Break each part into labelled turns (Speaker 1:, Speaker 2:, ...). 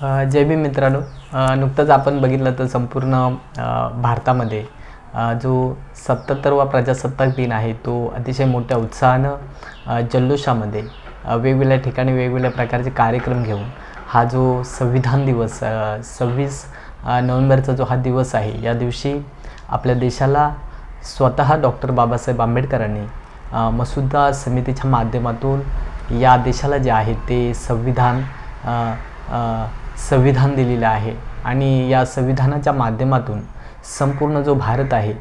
Speaker 1: जय भीम मित्रांनो. नुकतंच आपण बघितलं तर संपूर्ण भारतामध्ये जो सत्याहत्तरवा प्रजासत्ताक दिन आहे तो अतिशय मोठ्या उत्साहानं जल्लोषामध्ये वेगवेगळ्या ठिकाणी वेगवेगळ्या प्रकारचे कार्यक्रम घेऊन हा जो संविधान दिवस सव्वीस नोव्हेंबरचा जो हा दिवस आहे या दिवशी आपल्या देशाला स्वतः डॉक्टर बाबासाहेब आंबेडकरांनी मसुदा समितीच्या माध्यमातून या देशाला जे आहे ते संविधान संविधान दिलेलं आहे. आणि या संविधानाच्या माध्यमातून संपूर्ण जो भारत आहे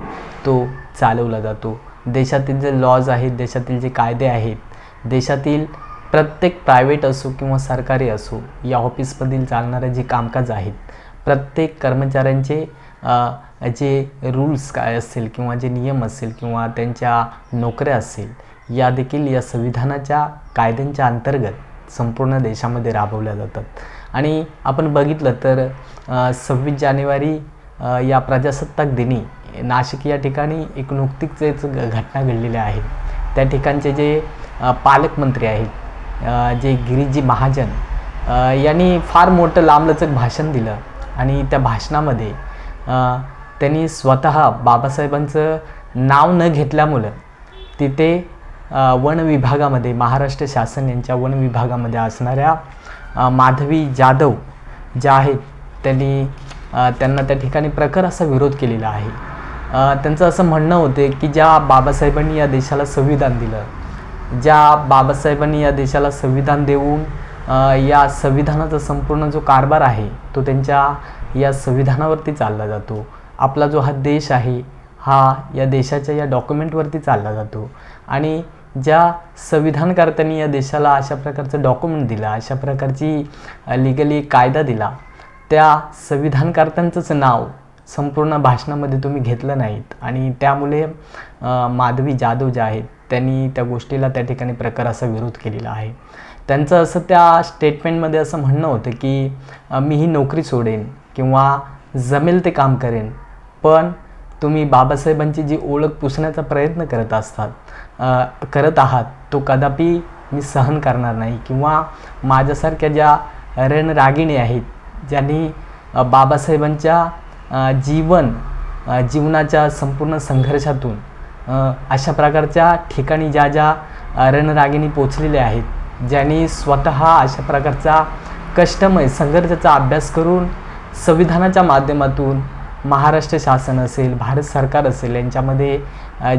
Speaker 1: तो चालवला जातो. देशातील जे लॉज आहेत देशातील जे कायदे आहेत देशातील प्रत्येक प्रायव्हेट असो किंवा सरकारी असो या ऑफिसमधील चालणारे जे कामकाज आहेत प्रत्येक कर्मचाऱ्यांचे जे रूल्स काय असतील किंवा जे नियम असतील किंवा त्यांच्या नोकऱ्या असतील या देखील या संविधानाच्या कायद्यांच्या अंतर्गत संपूर्ण देशामध्ये राबवल्या जातात. आणि आपण बघितलं तर सव्वीस जानेवारी या प्रजासत्ताक दिनी नाशिक या ठिकाणी एक नुकतीच घ- घटना घडलेल्या आहेत त्या ठिकाणचे जे पालकमंत्री आहेत जे गिरीजी महाजन यांनी फार मोठं लांबलचक भाषण दिलं आणि त्या भाषणामध्ये त्यांनी स्वतः बाबासाहेबांचं नाव न घेतल्यामुळं तिथे वन विभागामध्ये महाराष्ट्र शासन यांच्या वन विभागामध्ये असणाऱ्या माधवी जाधव ज्या आहेत त्यांनी त्यांना त्या ठिकाणी प्रखर असा विरोध केलेला आहे. त्यांचं असं म्हणणं होते की ज्या बाबासाहेबांनी या देशाला संविधान दिलं ज्या बाबासाहेबांनी या देशाला संविधान देऊन या संविधानाचा संपूर्ण जो कारभार आहे तो त्यांच्या या संविधानावरती चालला जातो. आपला जो हा देश आहे हा या देशाच्या या डॉक्युमेंटवरती चालला जातो. आणि ज्या संविधानकर्त्यांनी या देशाला अशा प्रकारचं डॉक्युमेंट दिलं अशा प्रकारची लिगली कायदा दिला त्या संविधानकर्त्यांचंच नाव संपूर्ण भाषणामध्ये तुम्ही घेतलं नाहीत. आणि त्यामुळे माधवी जाधव ज्या आहेत त्यांनी त्या गोष्टीला त्या ठिकाणी प्रकार असा विरोध केलेला आहे. त्यांचं असं त्या स्टेटमेंटमध्ये असं म्हणणं होतं की मी ही नोकरी सोडेन किंवा जमेल ते काम करेन पण तुम्ही बाबासाहेबांची जी ओळख पुसण्याचा प्रयत्न करत असतात करत आहात तो कदापि मी सहन करणार नाही. किंवा माझ्यासारख्या ज्या रणरागिणी आहेत ज्यांनी बाबासाहेबांच्या जीवन जीवनाच्या संपूर्ण संघर्षातून अशा प्रकारच्या ठिकाणी ज्या ज्या रणरागिणी पोचलेल्या आहेत ज्यांनी स्वतः अशा प्रकारचा कष्टमय संघर्षाचा अभ्यास करून संविधानाच्या माध्यमातून महाराष्ट्र शासन असेल भारत सरकार असेल यांच्यामध्ये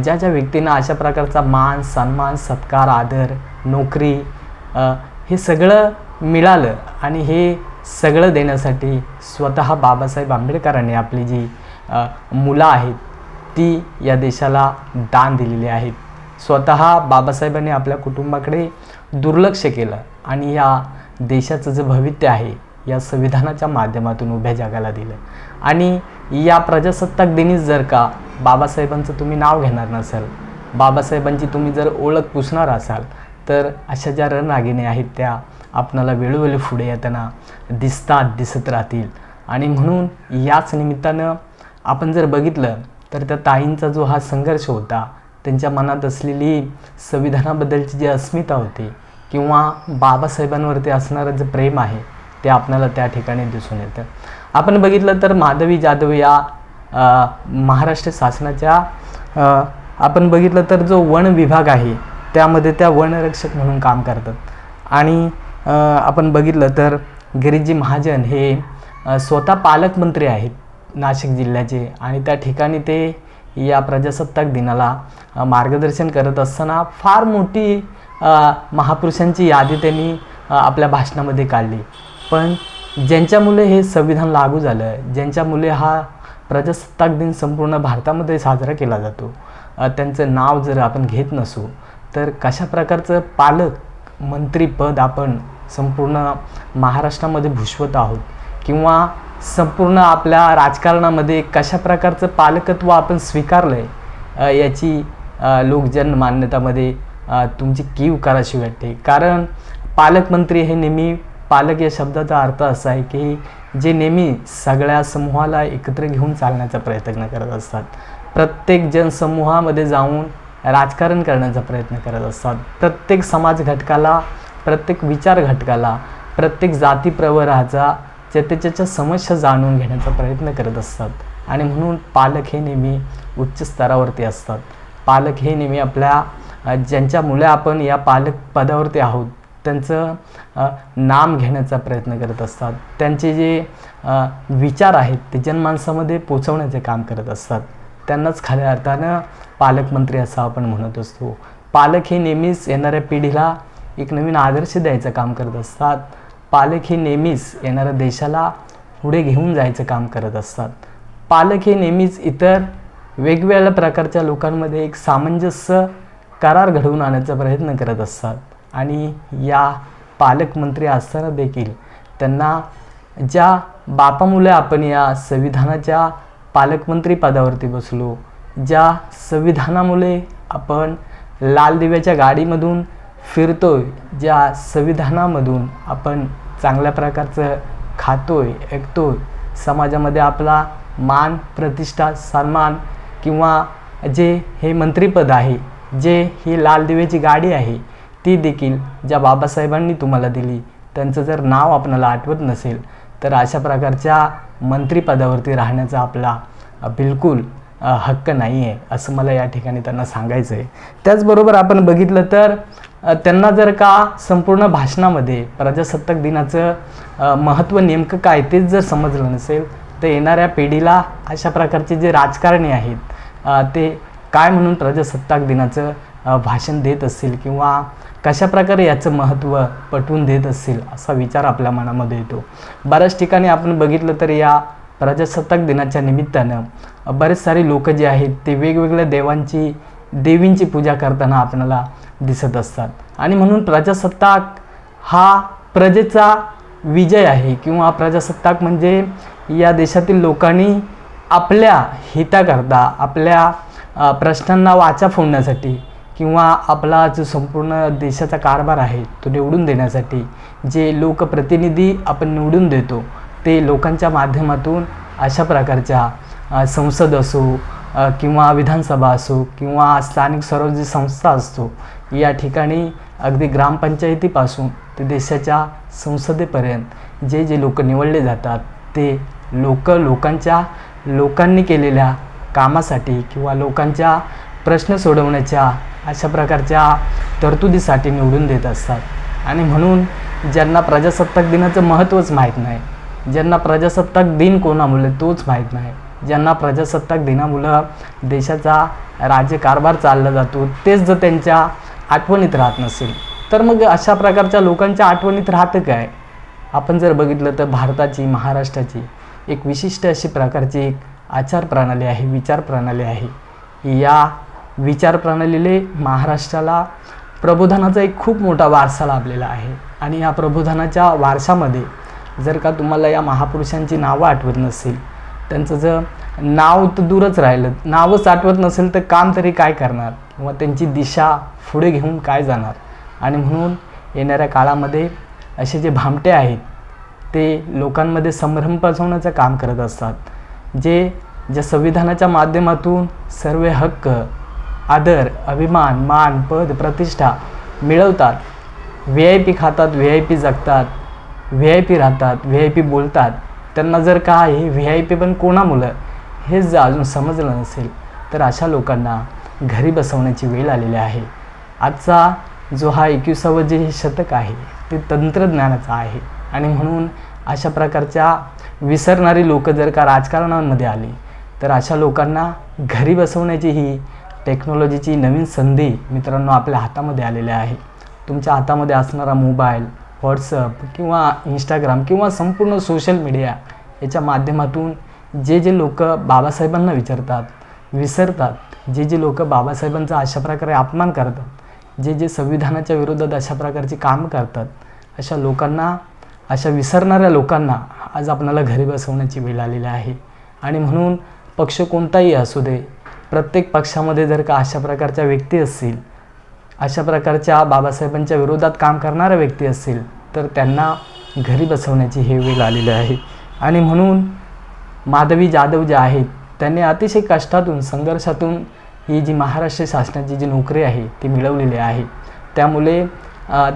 Speaker 1: ज्या ज्या व्यक्तींना अशा प्रकारचा मान सन्मान सत्कार आदर नोकरी हे सगळं मिळालं आणि हे सगळं देण्यासाठी स्वतः बाबासाहेब आंबेडकरांनी आपली जी मुलं आहेत ती या देशाला दान दिलेली आहेत. स्वतः बाबासाहेबांनी आपल्या कुटुंबाकडे दुर्लक्ष केलं आणि या देशाचं जे भवित्य आहे या संविधानाच्या माध्यमातून उभ्या जगाला दिलं. आणि या प्रजासत्ताक दिनीच जर का बाबासाहेबांचं तुम्ही नाव घेणार नसाल बाबासाहेबांची तुम्ही जर ओळख पुसणार असाल तर अशा ज्या रणरागिणी आहेत त्या आपणाला वेळोवेळी पुढे येताना दिसतात दिसत राहतील. आणि म्हणून याच निमित्तानं आपण जर बघितलं तर त्या ताईंचा जो हा संघर्ष होता त्यांच्या मनात असलेली संविधानाबद्दलची जी अस्मिता होती किंवा बाबासाहेबांवरती असणारं जे प्रेम आहे ते आपल्याला त्या ठिकाणी दिसून येतं. आपण बघितलं तर माधवी जाधव या महाराष्ट्र शासनाच्या आपण बघितलं तर जो वन विभाग आहे त्यामध्ये त्या वनरक्षक म्हणून काम करतात. आणि आपण बघितलं तर गिरीजी महाजन हे स्वतः पालकमंत्री आहेत नाशिक जिल्ह्याचे आणि त्या ठिकाणी ते या प्रजासत्ताक दिनाला मार्गदर्शन करत असताना फार मोठी महापुरुषांची यादी त्यांनी आपल्या भाषणामध्ये काढली. पण ज्यांच्यामुळे हे संविधान लागू झालं ज्यांच्यामुळे हा प्रजासत्ताक दिन संपूर्ण भारतामध्ये साजरा केला जातो त्यांचं नाव जर आपण घेत नसू तर कशा प्रकारचं पालक मंत्रीपद आपण संपूर्ण महाराष्ट्रामध्ये भूषवत आहोत? किंवा संपूर्ण आपल्या राजकारणामध्ये कशा प्रकारचं पालकत्व आपण स्वीकारलं आहे याची लोकजन लोकजनमान्यतामध्ये तुमची कीव कराशी वाटते? कारण पालकमंत्री हे नेहमी पालक या शब्दाचा अर्थ असा आहे की जे नेहमी सगळ्या समूहाला एकत्र घेऊन चालण्याचा प्रयत्न करत असतात. प्रत्येक जनसमूहामध्ये जाऊन राजकारण करण्याचा प्रयत्न करत असतात. प्रत्येक समाज घटकाला प्रत्येक विचार घटकाला प्रत्येक जाती प्रवराचा त्या त्याच्या समस्या जाणून घेण्याचा प्रयत्न करत असतात. आणि म्हणून पालक हे नेहमी उच्च स्तरावरती असतात. पालक हे नेहमी आपल्या ज्यांच्यामुळे आपण या पालक पदावरती आहोत त्यांचं नाम घेण्याचा प्रयत्न करत असतात. त्यांचे जे विचार आहेत ते जनमानसामध्ये पोचवण्याचे काम करत असतात. त्यांनाच खऱ्या अर्थानं पालकमंत्री असं आपण म्हणत असतो. पालक हे नेहमीच येणाऱ्या पिढीला एक नवीन आदर्श द्यायचं काम करत असतात. पालक हे नेहमीच येणाऱ्या देशाला पुढे घेऊन जायचं काम करत असतात. पालक हे नेहमीच इतर वेगवेगळ्या प्रकारच्या लोकांमध्ये एक सामंजस्य करार घडवून आणण्याचा प्रयत्न करत असतात. आणि या पालकमंत्री असताना देखील त्यांना ज्या बापामुळे आपण या संविधानाच्या पालकमंत्री पदावरती बसलो ज्या संविधानामुळे आपण लाल दिव्याच्या गाडीमधून फिरतोय ज्या संविधानामधून आपण चांगल्या प्रकारचं खातोय ऐकतोय समाजामध्ये आपला मान प्रतिष्ठा सन्मान किंवा जे हे मंत्रीपद आहे जे ही लाल दिव्याची गाडी आहे ती देखील ज्या बाबासाहेबांनी तुम्हाला दिली त्यांचं जर नाव आपणाला आठवत नसेल तर अशा प्रकारच्या मंत्रिपदावरती राहण्याचा आपला बिलकुल हक्क नाही आहे असं मला या ठिकाणी त्यांना सांगायचं आहे त्याचबरोबर आपण बघितलं तर त्यांना जर का संपूर्ण भाषणामध्ये प्रजासत्ताक दिनाचं महत्त्व नेमकं काय तेच जर समजलं नसेल तर येणाऱ्या पिढीला अशा प्रकारचे जे राजकारणी आहेत ते काय म्हणून प्रजासत्ताक दिनाचं भाषण देत असतील किंवा कशा प्रकारे याचं महत्त्व पटवून देत असतील असा विचार आपल्या मनामध्ये येतो. बऱ्याच ठिकाणी आपण बघितलं तर या प्रजासत्ताक दिनाच्या निमित्तानं बरेच सारे लोक जे आहेत ते वेगवेगळ्या देवांची देवींची पूजा करताना आपल्याला दिसत असतात. आणि म्हणून प्रजासत्ताक हा प्रजेचा विजय आहे किंवा प्रजासत्ताक म्हणजे या देशातील लोकांनी आपल्या हिताकरता आपल्या प्रश्नांना वाचा फोडण्यासाठी किंवा आपला जो संपूर्ण देशाचा कारभार आहे तो निवडून देण्यासाठी जे लोकप्रतिनिधी आपण निवडून देतो ते लोकांच्या माध्यमातून अशा प्रकारच्या संसद असो किंवा विधानसभा असो किंवा स्थानिक स्वराज्य संस्था असतो या ठिकाणी अगदी ग्रामपंचायतीपासून ते देशाच्या संसदेपर्यंत जे जे लोक निवडले जातात ते लोक लोकांच्या लोकांनी केलेल्या कामासाठी किंवा लोकांच्या प्रश्न सोडवण्याच्या अशा प्रकारच्या तरतुदीसाठी निवडून देत असतात. आणि म्हणून ज्यांना प्रजासत्ताक दिनाचं महत्त्वच माहीत नाही ज्यांना प्रजासत्ताक दिन कोणामुळे तोच माहीत नाही ज्यांना प्रजासत्ताक दिनामुळं देशाचा राज्यकारभार चालला जातो तेच जर त्यांच्या आठवणीत राहत नसेल तर मग अशा प्रकारच्या लोकांच्या आठवणीत राहतं काय? आपण जर बघितलं तर भारताची महाराष्ट्राची एक विशिष्ट अशी प्रकारची एक आचार प्रणाली आहे विचार प्रणाली आहे. या विचार प्रणालीले महाराष्ट्राला प्रबोधनाचा एक खूप मोठा वारसा लाभलेला आहे. आणि या प्रबोधनाच्या वारशामध्ये जर का तुम्हाला या महापुरुषांची नावं आठवत नसेल त्यांचं जर नाव तर दूरच राहिलं नावच आठवत नसेल तर काम तरी काय करणार? किंवा त्यांची दिशा पुढे घेऊन काय जाणार? आणि म्हणून येणाऱ्या काळामध्ये असे जे भामटे आहेत ते लोकांमध्ये संभ्रम पसवण्याचं काम करत असतात. जे ज्या संविधानाच्या माध्यमातून सर्व हक्क आदर अभिमान मान पद प्रतिष्ठा मिळवतात. व्ही आय पी खातात व्ही आय पी जगतात. व्ही आय पी राहतात व्ही आय पी बोलतात. त्यांना जर का हे व्ही आय पी पण कोणामुळं हेच जर अजून समजलं नसेल तर अशा लोकांना घरी बसवण्याची वेळ आलेली आहे. आजचा जो हा एकविसावं जे हे शतक आहे ते तंत्रज्ञानाचं आहे. आणि म्हणून अशा प्रकारच्या विसरणारी लोकं जर का राजकारणांमध्ये आली तर अशा लोकांना घरी बसवण्याची ही टेक्नॉलॉजीची नवीन संधी मित्रांनो आपल्या हातामध्ये आलेली आहे. तुमच्या हातामध्ये असणारा मोबाईल व्हॉट्सअप किंवा इंस्टाग्राम किंवा संपूर्ण सोशल मीडिया याच्या माध्यमातून जे जे लोक बाबासाहेबांना विचारतात विसरतात जे जे लोक बाबासाहेबांचा अशा प्रकारे अपमान करतात जे जे संविधानाच्या विरोधात अशा प्रकारची कामं करतात अशा लोकांना अशा विसरणाऱ्या लोकांना आज आपल्याला घरी बसवण्याची वेळ आलेली आहे. आणि म्हणून पक्ष कोणताही असू दे प्रत्येक पक्षामध्ये जर का अशा प्रकारच्या व्यक्ती असतील अशा प्रकारच्या बाबासाहेबांच्या विरोधात काम करणाऱ्या व्यक्ती असतील तर त्यांना घरी बसवण्याची हे वेळ आलेली आहे. आणि म्हणून माधवी जाधव जे आहेत त्यांनी अतिशय कष्टातून संघर्षातून ही जी महाराष्ट्र शासनाची जी नोकरी आहे ती मिळवलेली आहे. त्यामुळे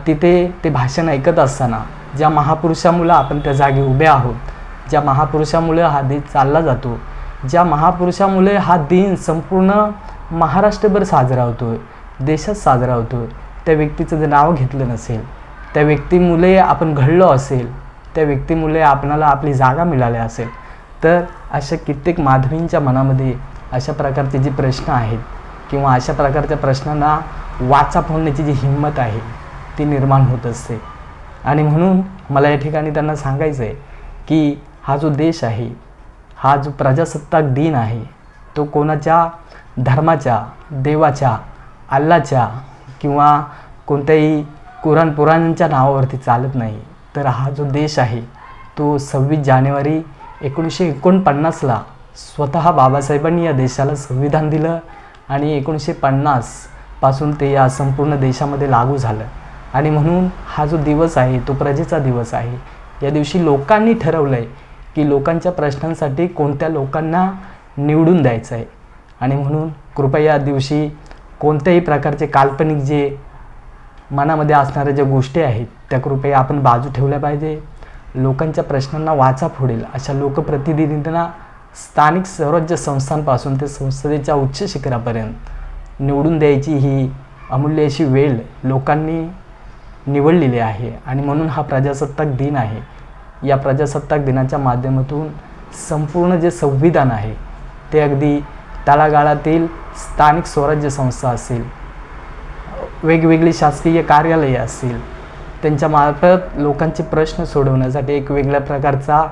Speaker 1: तिथे ते भाषण ऐकत असताना ज्या महापुरुषामुळं आपण त्या जागी उभे आहोत ज्या महापुरुषामुळं हा देश चालला जातो ज्या महापुरुषामुळे हा दिन संपूर्ण महाराष्ट्रभर साजरा होतो आहे देशात साजरा होतो आहे त्या व्यक्तीचं जर नाव घेतलं नसेल त्या व्यक्तीमुळे आपण घडलो असेल त्या व्यक्तीमुळे आपणाला आपली जागा मिळाली असेल तर अशा कित्येक माधवींच्या मनामध्ये अशा प्रकारचे जे प्रश्न आहेत किंवा अशा प्रकारच्या प्रश्नांना वाचा फोडण्याची जी हिंमत आहे ती निर्माण होत असते. आणि म्हणून मला या ठिकाणी त्यांना सांगायचं आहे की हा जो देश आहे हा जो प्रजासत्ताक दिन आहे तो कोणाच्या? धर्माच्या देवाच्या अल्लाच्या किंवा कोणत्याही कुराण पुराणांच्या नावावरती चालत नाही. तर हा जो देश आहे तो सव्वीस जानेवारी एकोणीसशे एकोणपन्नासला स्वतः बाबासाहेबांनी या देशाला संविधान दिलं आणि एकोणीसशे पन्नासपासून ते या संपूर्ण देशामध्ये लागू झालं. आणि म्हणून हा जो दिवस आहे तो प्रजेचा दिवस आहे. या दिवशी लोकांनी ठरवलं आहे की लोकांच्या प्रश्नांसाठी कोणत्या लोकांना निवडून द्यायचं आहे? आणि म्हणून कृपया या दिवशी कोणत्याही प्रकारचे काल्पनिक जे मनामध्ये असणाऱ्या ज्या गोष्टी आहेत त्या कृपया आपण बाजू ठेवल्या पाहिजे. लोकांच्या प्रश्नांना वाचा फोडेल अशा लोकप्रतिनिधींना स्थानिक स्वराज्य संस्थांपासून ते संसदेच्या उच्च शिखरापर्यंत निवडून द्यायची ही अमूल्य अशी वेळ लोकांनी निवडलेली आहे. आणि म्हणून हा प्रजासत्ताक दिन आहे. या प्रजासत्ताक दिनाच्या माध्यमातून संपूर्ण जे संविधान आहे ते अगदी तळागाळातील स्थानिक स्वराज्य संस्था असेल वेगवेगळी शासकीय कार्यालये असतील त्यांच्यामार्फत लोकांचे प्रश्न सोडवण्यासाठी एक वेगळ्या प्रकारचा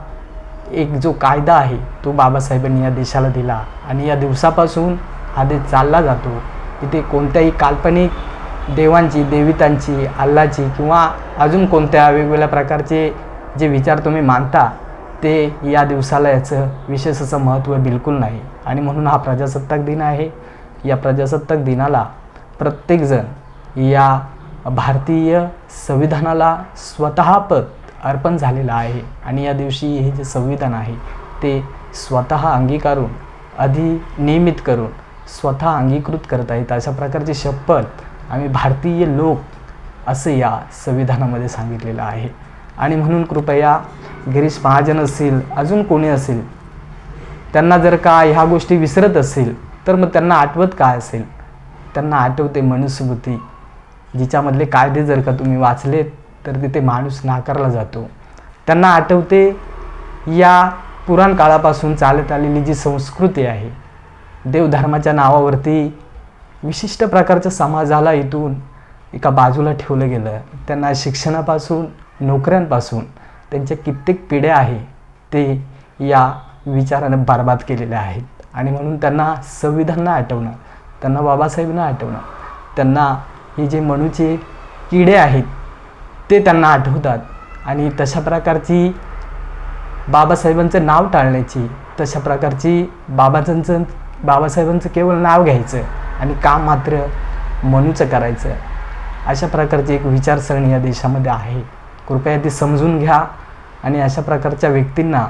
Speaker 1: एक जो कायदा आहे तो बाबासाहेबांनी या देशाला दिला. आणि या दिवसापासून हा देश चालला जातो. तिथे कोणत्याही काल्पनिक देवांची देवितांची अल्लाची किंवा अजून कोणत्या वेगवेगळ्या प्रकारचे जे विचार तुम्ही मानता ते या दिवसाला याचं विशेष असं महत्त्व बिलकुल नाही. आणि म्हणून हा प्रजासत्ताक दिन आहे. या प्रजासत्ताक दिनाला प्रत्येकजण या भारतीय संविधानाला स्वतःपद अर्पण झालेलं आहे. आणि या दिवशी हे जे संविधान आहे ते स्वतः अंगीकारून अधिनियमित करून स्वतः अंगीकृत करत आहेत अशा प्रकारची शपथ आम्ही भारतीय लोक असं या संविधानामध्ये सांगितलेलं आहे. आणि म्हणून कृपया गिरीश महाजन असतील अजून कोणी असेल त्यांना जर का ह्या गोष्टी विसरत असेल तर मग त्यांना आठवत काय असेल? त्यांना आठवते मनुस्मृती जिच्यामधले कायदे जर का तुम्ही वाचलेत तर तिथे माणूस नाकारला जातो. त्यांना आठवते या पुराण काळापासून चालत आलेली जी संस्कृती आहे देवधर्माच्या नावावरती विशिष्ट प्रकारच्या समाजाला इथून एका बाजूला ठेवलं गेलं. त्यांना शिक्षणापासून नोकऱ्यांपासून त्यांच्या कित्येक पिढ्या आहे ते या विचारानं बरबाद केलेल्या आहेत. आणि म्हणून त्यांना संविधानना आठवणं त्यांना बाबासाहेबांना आठवणं त्यांना हे जे मनूचे किडे आहेत ते त्यांना आठवतात. आणि तशा प्रकारची बाबासाहेबांचं नाव टाळण्याची तशा प्रकारची बाबाजांचं बाबासाहेबांचं केवळ नाव घ्यायचं आणि काम मात्र मनूचं करायचं अशा प्रकारची एक विचारसरणी या देशामध्ये आहे. कृपया ती समजून घ्या आणि अशा प्रकारच्या व्यक्तींना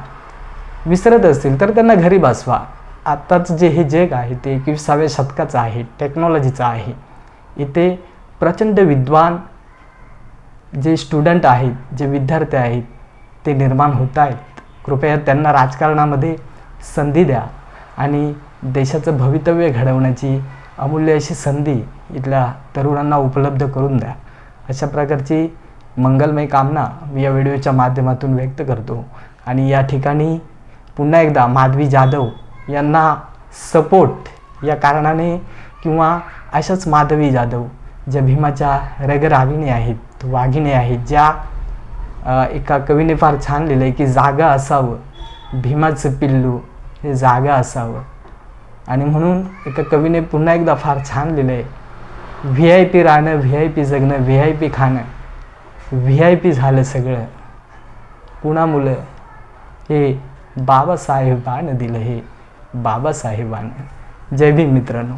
Speaker 1: विसरत असतील तर त्यांना घरी बसवा. आत्ताच जे हे जग आहे ते एकविसाव्या शतकाचं आहे टेक्नॉलॉजीचं आहे. इथे प्रचंड विद्वान जे स्टुडंट आहेत जे विद्यार्थी आहेत ते निर्माण होत आहेत. कृपया त्यांना राजकारणामध्ये संधी द्या आणि देशाचं भवितव्य घडवण्याची अमूल्य अशी संधी इथल्या तरुणांना उपलब्ध करून द्या. अशा प्रकारची मंगलमय कामना मी या व्हिडिओच्या माध्यमातून व्यक्त करतो. आणि या ठिकाणी पुन्हा एकदा माधवी जाधव यांना सपोर्ट या कारणाने किंवा अशाच माधवी जाधव ज्या भीमाच्या रगराविणी आहेत वाघिणी आहेत ज्या एका कवीने फार छान लिहिलं आहे की जागा असावं भीमाचं पिल्लू हे जागा असावं. आणि म्हणून एका कवीने पुन्हा एकदा फार छान लिहिलं आहे व्ही आय पी राहणं व्ही आय पी जगणं व्ही आय पी खाणं. व्ही आय पी झालं सगळं. कुणामुळं? हे बाबासाहेबानं दिलं हे बाबासाहेबानं. जय भीम मित्रांनो.